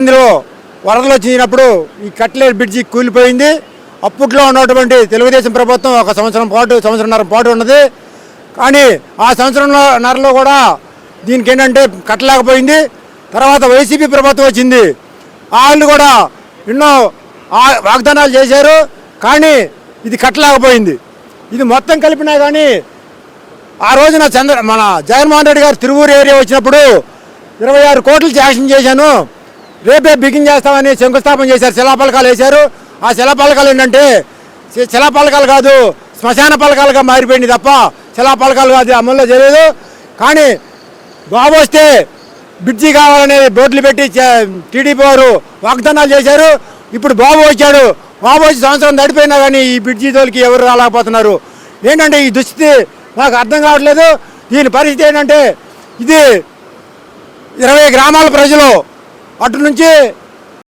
ఇందులో వరదలు వచ్చినప్పుడు ఈ కట్లేరు బ్రిడ్జి కూలిపోయింది. అప్పట్లో ఉన్నటువంటి తెలుగుదేశం ప్రభుత్వం ఒక సంవత్సరం పాటు సంవత్సరంన్నర పాటు ఉన్నది. కానీ ఆ సంవత్సరంన్నరలో కూడా దీనికి ఏంటంటే కట్టలేకపోయింది. తర్వాత వైసీపీ ప్రభుత్వం వచ్చింది. వాళ్ళు కూడా ఎన్నో వాగ్దానాలు చేశారు. కానీ ఇది కట్టలేకపోయింది. ఇది మొత్తం కలిపినా కానీ ఆ రోజున చంద్ర మన జగన్మోహన్ రెడ్డి గారు తిరువూరు ఏరియా వచ్చినప్పుడు ఇరవై ఆరు కోట్లు శాంక్షన్ చేశాను. రేపే బిగిన్ చేస్తామని శంకుస్థాపన చేశారు. శిలాపలకాలు వేశారు. ఆ శిలాపలకాలు ఏంటంటే శిలాపలకాలు కాదు శ్మశాన పలకాలుగా మారిపోయింది తప్ప శిలాపలకాలు కాదు అమల్లో చేయలేదు. కానీ బాబు వస్తే బ్రిడ్జి కావాలనే బోర్డులు పెట్టి చ- టీడీపీ వారు వాగ్దానాలు చేశారు. ఇప్పుడు బాబు వచ్చాడు. బాబు వచ్చి సంవత్సరం నడిపోయినా కానీ ఈ బ్రిడ్జి తోలికి ఎవరు రాలేకపోతున్నారు? ఏంటంటే ఈ దుస్థితి నాకు అర్థం కావట్లేదు. దీని పరిస్థితి ఏంటంటే ఇది ఇరవై గ్రామాల ప్రజలు అటు నుంచి